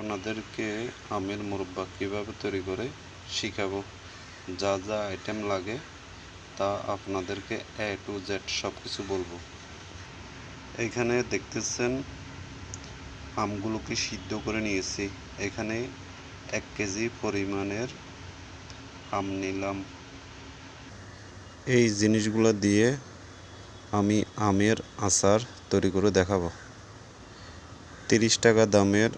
আপনাদেরকে আমের মুরব্বা কীভাবে তৈরি করে শিখাবো? যা যা আইটেম লাগে, তা আপনাদেরকে এ টু জেড সব কিছু বলব। এখানে দেখতেছেন, আমগুলোকে সিদ্ধ করে নিয়েছি। এখানে এক কেজি পরিমাণের আম নিলাম। এই জিনিসগুলো দিয়ে আমি আমের আচার তৈরি করে দেখাবো। তিরিশ টাকা দামের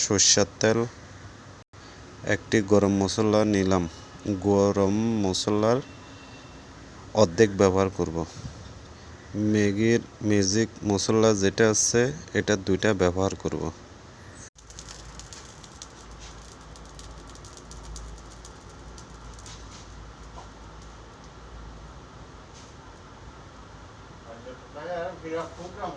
সর্ষের তেল, একটি গরম মশলা নিলাম। গরম মশলার অর্ধেক ব্যবহার করব। ম্যাগির ম্যাজিক মশলা যেটা আছে, এটা দুইটা ব্যবহার করব। program